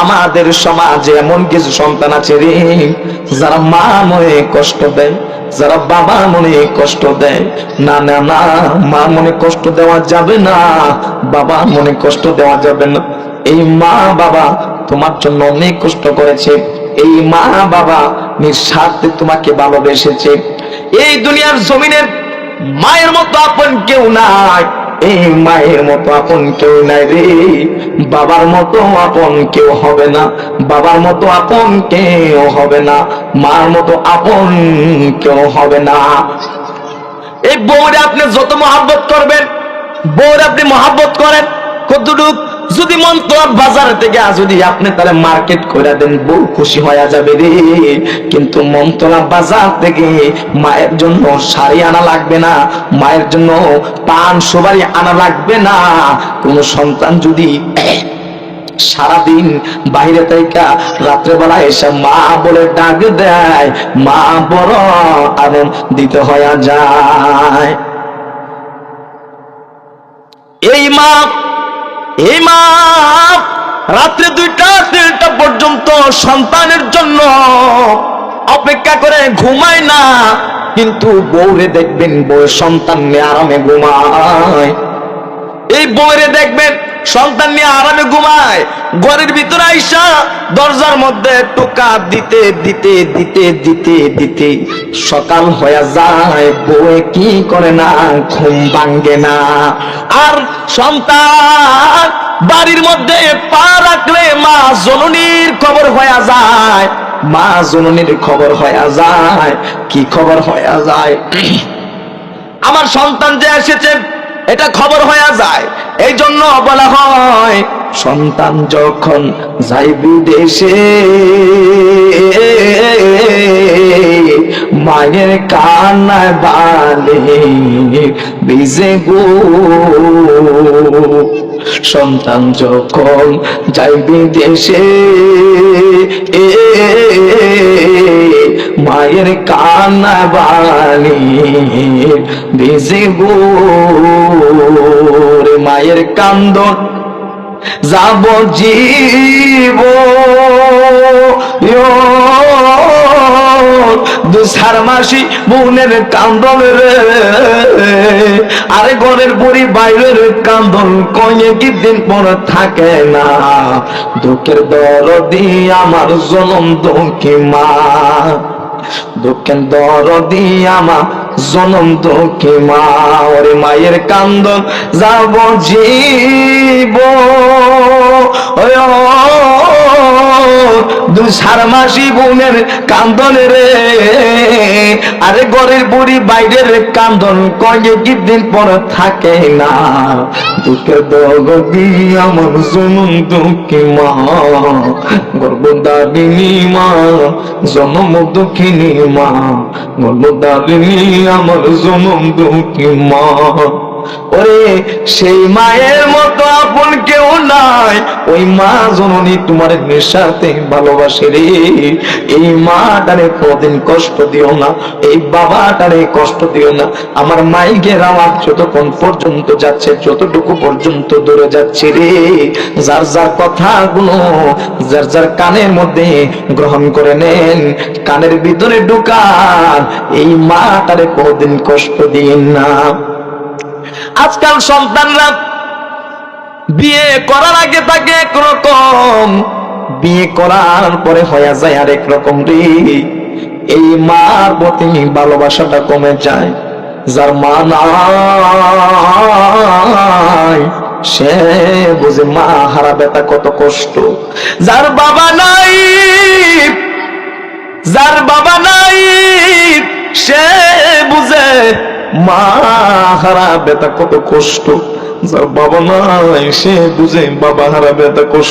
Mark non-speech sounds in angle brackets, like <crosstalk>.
আমাদের সমাজে এমন কিছু সন্তান আছে রে, যারা মা মনে কষ্ট দেয়, যারা বাবা মনে কষ্ট দেয়। না না না, মা মনে কষ্ট দেওয়া যাবে না, বাবা মনে কষ্ট দেওয়া যাবে না। এই মা বাবা তোমার জন্য অনেক কষ্ট করেছে। এই মা বাবা নিঃস্বার্থে তোমাকে ভালোবেসেছে। এই দুনিয়ার জমিনের মায়ের মতো আপন কেউ নাই। এই মায়ের মতো আপন কেউ নাই রে। বাবার মতো আপন কেউ হবে না। বাবার মতো আপন কেউ হবে না। মার মতো আপন কেউ হবে না। এই বউরে আপনি যত মহাব্বত করবেন, বউরে আপনি মহাব্বত করেন। যদি মন্তলা বাজার থেকে যদি আপনি তাহলে মার্কেট করে দেন, বউ খুশি হয়ে যাবে রে। কিন্তু মন্তলা বাজার থেকে মায়ের জন্য শাড়ি আনা লাগবে না, মায়ের জন্য পান সুপারি আনা লাগবে না। কোন সন্তান যদি <coughs> সারাদিন বাইরে থেকে রাত্রেবেলা এসে মা বলে ডাক দেয়, মা বড় আনন্দ দিতে হয়ে যায়। এই মা এই মা, রাত্রে দুইটা, তিনটা পর্যন্ত সন্তানের জন্য অপেক্ষা করে ঘুমায় না, কিন্তু বউরে দেখবেন বউ সন্তান নিয়ে আরামে ঘুমায়। এই বউরে দেখবেন সন্তান নিয়ে আরামে ঘুমায়, ঘরের ভিতরে আইসা দরজার মধ্যে টোকা দিতে দিতে দিতে দিতে দিতে। সকাল হয়ে যায়, বউয়ে কি করে না, ঘুম ভাঙ্গে না। আর সন্তান বাড়ির মধ্যে পা রাখলে মা জননীর খবর হয়ে যায়। মা জননীর খবর হয়ে যায়। কি খবর হয়ে যায়? আমার সন্তান যে এসেছে এটা খবর হয়ে যায়। এই জন্য বলা হয়, সন্তান যখন যাই বিদেশে, মায়ের কান্নায় বালে বিজে গো। সন্তান যখন যাই বিদেশে মায়ের কান্না বালি ভিজে গোর মায়ের কান্দন, যাব জীব। দুসার মাসি বোনের কান্দন রে, আরে ঘরের বুড়ি বাইরের কান্দন কয়ে কি দিন পর থাকে না। দুঃখের দরদি আমার জনম দুঃখী মা দুঃখের দর দিয়ামা জনম দুঃখী মা। ওরে মায়ের কান্দন যাব জীব। দুসার মাসি বোনের কান্দন রে। আরে ঘরের বুড়ি বাইরের কান্দন, কয়ে দিন পর থাকে না। দুঃখে দগদি আমার জনম দুঃখী মা। গর্ভদারিণী মা, জনম দুঃখিনী মা। গর্ভদারিণী আমার জনম দুঃখী মা। ওরে, সেই মায়ের মতো আপন কেউ নাই। ওই মা জননী তোমার নেশাতে ভালোবাসে রে। এই মাটারে কোনদিন কষ্ট দিও না, এই বাবাটারে কষ্ট দিও না। আমার মাইকের আওয়াজ যতক্ষণ পর্যন্ত যাচ্ছে, যতটুকু পর্যন্ত দূরে যাচ্ছে রে। যার যার কথাগুলো যার যার কানের মধ্যে গ্রহণ করে নেন, কানের ভিতরে ঢুকান। এই মা মাটারে কোনদিন কষ্ট দিন না। আজকাল সন্তানরা বিয়ে করার আগে থাকে একরকম বিয়ে করার পরে হয়ে যায় আরেক রকম রে। এই মার প্রতি ভালোবাসাটা কমে যায়, যার মা নাই, সে বুঝে মা হারা বেতা কত কষ্ট। যার বাবা নাই, যার বাবা নাই, সে বুঝে মা হারা বেতা কত কষ্ট। বাবা নাই সে বুঝে বাবা হারা বেতা কষ্ট।